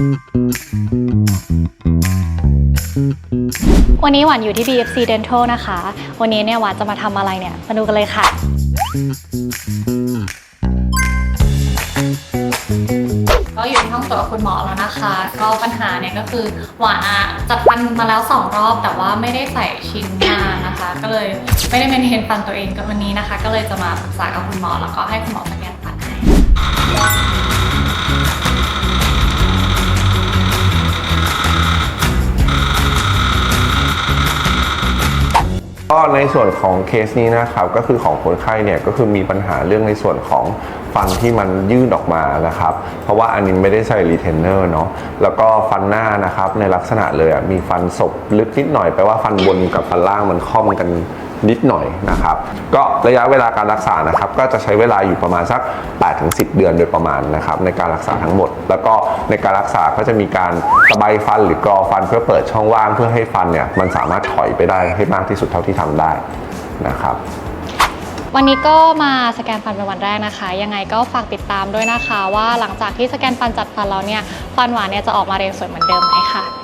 วันนี้หวานอยู่ที่ BFC Dental นะคะ วันนี้เนี่ยหวานจะมาทำอะไรเนี่ยมาดูกันเลยค่ะ ก็อยู่ที่ห้องตรวจกับคุณหมอแล้วนะคะ ก็ปัญหาเนี่ยก็คือหวานอะจัดฟันมาแล้วสองรอบแต่ว่าไม่ได้ใส่ชิ้นงานนะคะ ก็เลยไม่ได้เมนเทนฟันตัวเองกับวันนี้นะคะ ก็เลยจะมาปรึกษากับคุณหมอแล้วก็ให้คุณหมอสแกนฟันให้ ก็ในส่วนของเคสนี้นะครับก็คือของคนไข้เนี่ยก็คือมีปัญหาเรื่องในส่วนของฟันที่มันยื่นออกมานะครับ เพราะว่าอันนี้ไม่ได้ใส่รีเทนเนอร์เนาะแล้วก็ฟันหน้านะครับในลักษณะเลยอะมีฟันศพลึกนิดหน่อยแปลว่าฟันบนกับฟันล่างมันค่อมกัน นิดหน่อยนะครับ ก็ระยะเวลาการรักษานะครับ ก็จะใช้เวลาอยู่ประมาณสัก 8-10 เดือนโดยประมาณนะครับ ในการรักษาทั้งหมด แล้วก็ในการรักษาก็จะมีการตะไบฟันหรือกรอฟันเพื่อเปิดช่องว่างเพื่อให้ฟันเนี่ยมันสามารถถอยไปได้ให้มากที่สุดเท่าที่ทำได้นะครับวันนี้ก็มาสแกนฟันเป็นวันแรกนะคะ ยังไงก็ฝากติดตามด้วยนะคะ ว่าหลังจากที่สแกนฟันจัดฟันแล้วเนี่ยฟันหวานเนี่ยจะออกมาเรียงสวยเหมือนเดิมไหมค่ะ